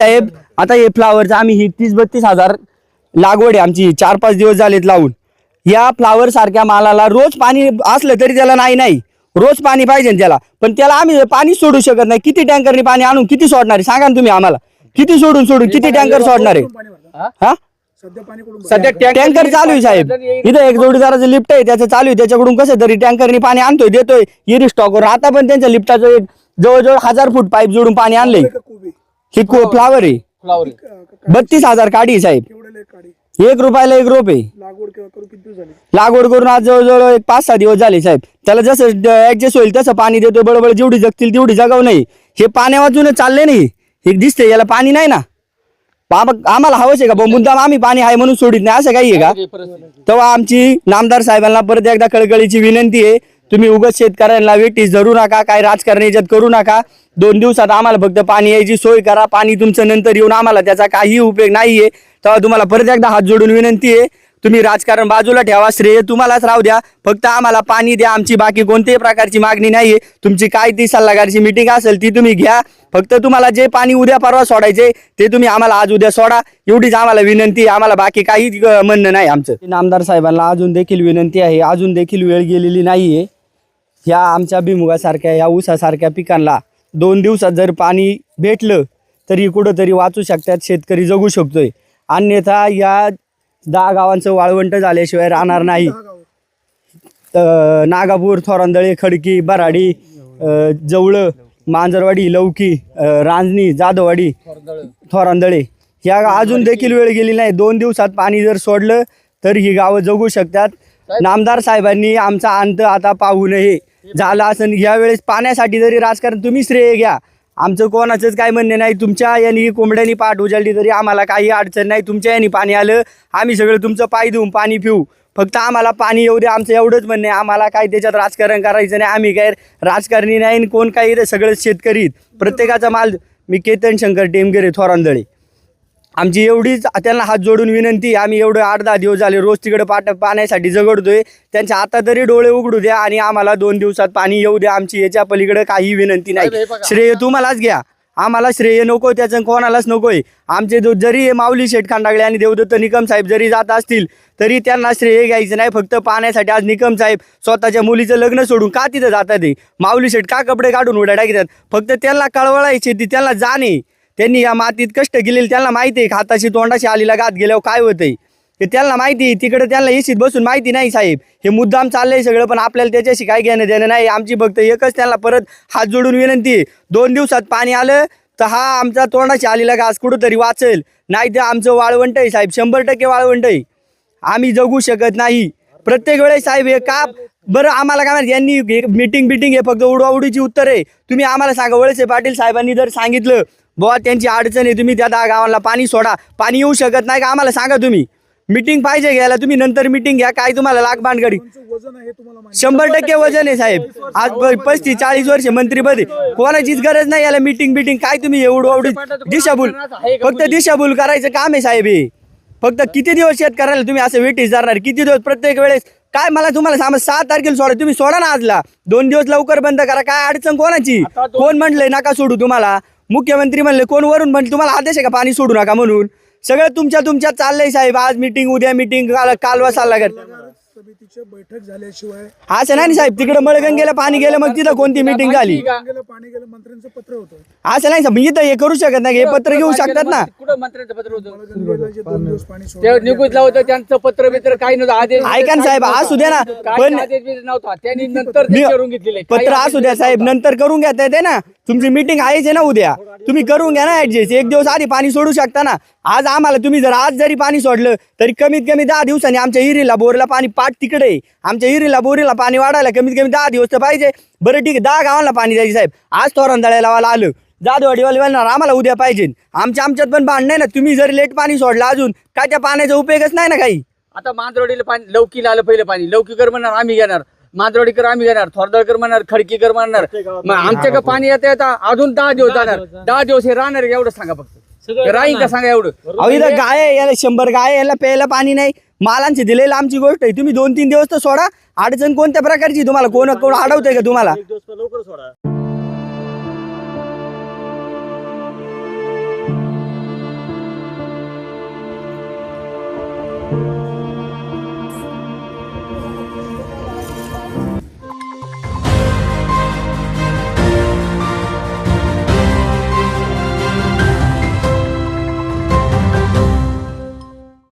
साहेब आता हे फ्लावरचं आम्ही ही तीस बत्तीस हजार लागवड आहे आमची. चार पाच दिवस झालेत लावून. या फ्लावर सारख्या मालाला रोज पाणी असलं तरी त्याला नाही नाही. रोज पाणी पाहिजे त्याला. पण त्याला आम्ही पाणी सोडू शकत नाही. किती टँकरनी पाणी आणून किती सोडणार आहे? सांगा ना तुम्ही आम्हाला. किती सोडून सोडून किती टँकर सोडणार आहे? हा? सध्या टँकर चालू आहे साहेब. इथं एक जोडीदाराचं लिफ्ट आहे त्याचं चालू आहे. त्याच्याकडून कसं तरी टँकरनी पाणी आणतोय देतोय. इरी स्टॉकवर आता पण त्यांच्या लिफ्टाचं एक जवळजवळ हजार फूट पाईप जोडून पाणी आणलंय. ही फ्लावर आहे. फ्लावर बत्तीस हजार काढी आहे, साहेब. एक रुपयाला एक रोप आहे. लागवड करून आज जवळजवळ एक पाच सहा दिवस झाले साहेब. त्याला जसं ऍडजस्ट होईल तसं पाणी देतोय. बरोबर जेवढी जगतील तेवढी जगाव नाही. हे पाण्या वाचून चालले नाही हे. दिसतंय याला पाणी नाही ना. बाबा आम्हाला हवंच आहे का? भाऊ मुद्दाम आम्ही पाणी आहे म्हणून सोडित नाही. असं काही आहे का? तेव्हा आमची नामदार साहेबांना परत एकदा कळकळीची विनंती आहे. तुम्ही उगाच शेतकऱ्यांना वेटीस धरू नका. काय राजकारण याच्यात करू नका. दोन दिवसात आम्हाला फक्त पाणी यायची सोय करा पाणी तुमचं नंतर येऊन आम्हाला त्याचा काही उपयोग नाहीये. तेव्हा तुम्हाला परत एकदा हात जोडून विनंती आहे तुम्ही राजकारण बाजूला ठेवा श्रेय तुम्हालाच राहू द्या फक्त आम्हाला पाणी द्या आमची बाकी कोणत्याही प्रकारची मागणी नाहीये. तुमची काय ती सल्लागारची मिटिंग असेल ती तुम्ही घ्या. फक्त तुम्हाला जे पाणी उद्या परवा सोडायचे ते तुम्ही आम्हाला आज उद्या सोडा. एवढीच आम्हाला विनंती आहे. आम्हाला बाकी काही म्हणणं नाही आमचं. नामदार साहेबांना अजून देखील विनंती आहे. अजून देखील वेळ गेलेली नाहीये. ह्या आमच्या भिमुगासारख्या या ऊसासारख्या पिकांना दोन दिवसात जर पाणी भेटलं तरी कुठंतरी वाचू शकतात शेतकरी जगू शकतोय. अन्यथा या दहा गावांचं वाळवंट झाल्याशिवाय राहणार नाही. नागापूर थोरांदळे खडकी बराडी जवळं मांजरवाडी लौकी रांजणी जाधववाडी थोरांदळे. ह्या अजून देखील वेळ गेली नाही. दोन दिवसात पाणी जर सोडलं तर ही गावं जगू शकतात. नामदार साहेबांनी आमचा अंत आता पाहू नये. झाला असं यावेळेस पाण्यासाठी जरी राजकारण तुम्ही श्रेय घ्या आमचं कोणाचंच काय म्हणणे नाही. तुमच्या यांनी कोंबड्यांनी पाठ उजळली तरी आम्हाला काही अडचण नाही. तुमच्या यांनी पाणी आलं आम्ही सगळं तुमचं पाय देऊन पाणी पिऊ. फक्त आम्हाला पाणी येऊ दे आमचं एवढंच म्हणणं आहे. आम्हाला काय त्याच्यात राजकारण करायचं नाही. आम्ही काय राजकारणी नाही आणि कोण काही सगळं शेतकरी प्रत्येकाचा माल मी केतन शंकर टेमगिरे थोरांदळे. आमची एवढीच त्यांना हात जोडून विनंती आम्ही एवढं आठ दहा दिवस झाले रोज तिकडे पाट पाण्यासाठी झगडतोय. त्यांच्या आता तरी डोळे उघडू द्या आणि आम्हाला दोन दिवसात पाणी येऊ द्या. आमची याच्या पलीकडे काही विनंती नाही. श्रेय तुम्हालाच घ्या. आम्हाला श्रेय नको त्याचं कोणालाच नकोय. आमचे जो जरी माऊली शेठ खांडागळे आणि देवदत्त निकम साहेब जरी जात असतील तरी त्यांना श्रेय घ्यायचं नाही. फक्त पाण्यासाठी आज निकम साहेब स्वतःच्या मुलीचं लग्न सोडून का तिथं जातात माऊली शेठ का कपडे काढून उड्या टाकतात? फक्त त्यांना कळवळायची ती त्यांना जाणे त्यांनी या मातीत कष्ट केलेले त्यांना माहिती आहे हाताशी तोंडाशी आलीला गात गेल्यावर काय होतंय? ते त्यांना माहिती आहे तिकडे त्यांना एसीत बसून माहिती नाही साहेब. हे मुद्दाम चाललंय सगळं पण आपल्याला त्याच्याशी काय घेणं देणं नाही. आमची फक्त एकच त्यांना परत हात जोडून विनंती आहे. दोन दिवसात पाणी आलं तर हा आमचा तोंडाशी आलेला घास कुठंतरी वाचेल. नाही तर आमचं वाळवंट आहे साहेब शंभर टक्के वाळवंट आहे. आम्ही जगू शकत नाही. प्रत्येक वेळेस साहेब हे का बरं आम्हाला काय म्हणतात यांनी मीटिंग बिटिंग हे फक्त उडवाउडीची उत्तर आहे. तुम्ही आम्हाला सांगा वळसे पाटील साहेबांनी जर सांगितलं बुवा त्यांची अडचण आहे तुम्ही त्या दहा गावांना पाणी सोडा. पाणी येऊ शकत नाही का? आम्हाला सांगा तुम्ही. मिटिंग पाहिजे घ्यायला तुम्ही नंतर मिटिंग घ्या. काय तुम्हाला लाख बांधगडी शंभर टक्के वजन आहे साहेब. आज पस्तीस चाळीस वर्ष मंत्रीपद. कोणाचीच गरज नाही याला मिटिंग बिटिंग. काय तुम्ही एवढं एवढी दिशाभूल फक्त दिशाभूल करायचं काम आहे साहेब हे. फक्त किती दिवस शेतकऱ्याला तुम्ही असं वेटीस जाणार किती दिवस प्रत्येक वेळेस? काय मला तुम्हाला सांगा सहा तारखेला सोडा. तुम्ही सोडा ना आजला. दोन दिवस लवकर बंद करा. काय अडचण कोणाची? कोण म्हणलंय नका सोडू तुम्हाला. मुख्यमंत्री म्हणले कोण वरून म्हणले तुम्हाला आदेश आहे का पाणी सोडू नका म्हणून? सगळं तुमच्या तुमच्या चाललंय साहेब. आज मिटिंग उद्या मिटिंग कालवा चालला कर समितीच्या बैठक झाल्याशिवाय असं नाही ना साहेब तिकडे मळगंगेला पाणी गेलं मग तिथं कोणती मिटिंग झाली? गेलं पाणी गेलं मंत्र्यांचं पत्र होतं. असं नाही साहेब इथं हे करू शकत नाही हे पत्र घेऊ शकतात ना. कुठं मंत्र्यांचं पत्र होतं. गंगेला जे दोन दिवस पाणी ते सोडलं निघून होतं त्यांचं पत्र बित्र काही नव्हतं. आदेश ऐका ना साहेब असू द्या ना काही पण आदेश बिदेश नव्हता. त्यांनी नंतर ते मी- करून घेतलेले. पत्र असू द्या साहेब नंतर करून घ्या ते ना. तुमची मीटिंग आहेच आहे ना उद्या. तुम्ही करून घ्या ना ऍडजस्ट एक दिवस आधी पाणी सोडू शकता ना. आज आम्हाला तुम्ही जर आज जरी पाणी सोडलं तरी कमीत कमी दहा दिवसांनी आमच्या हिरीला बोरला पाणी पाठ तिकडे. आमच्या हिरीला बोरीला पाणी वाढायला कमीत कमी दहा दिवस तर पाहिजे. बरं ठीक आहे दहा गावांना पाणी द्यायचे साहेब. आज तोरण वाला आलं. जाधववाडीवाले म्हणणार आम्हाला उद्या पाहिजे. आमच्या आमच्यात पण पाणी नाही ना तुम्ही जर लेट पाणी सोडलं अजून काय त्या पाण्याचा उपयोगच नाही ना काही? आता मांजरवाडीला पाणी लवकीला आलं पहिलं पाणी. लवकीकर म्हणणार आम्ही घेणार. मांजरवाडीकर आम्ही घेणार. थोरदळकर म्हणणार खडकीकर म्हणणार. मग आमच्याकडे पाणी येतं येतं. अजून दहा दिवस जाणार. दहा दिवस हे राहणार एवढं सांगा फक्त. राहील का सांगा एवढं? अहो इथं गाय आहे, याला शंभर गाय आहे, याला प्यायला पाणी नाही. मालांची दिलेलं आमची गोष्ट आहे. तुम्ही दोन तीन दिवस तर सोडा. अडचण कोणत्या प्रकारची तुम्हाला? कोण कोण अडवतंय का तुम्हाला?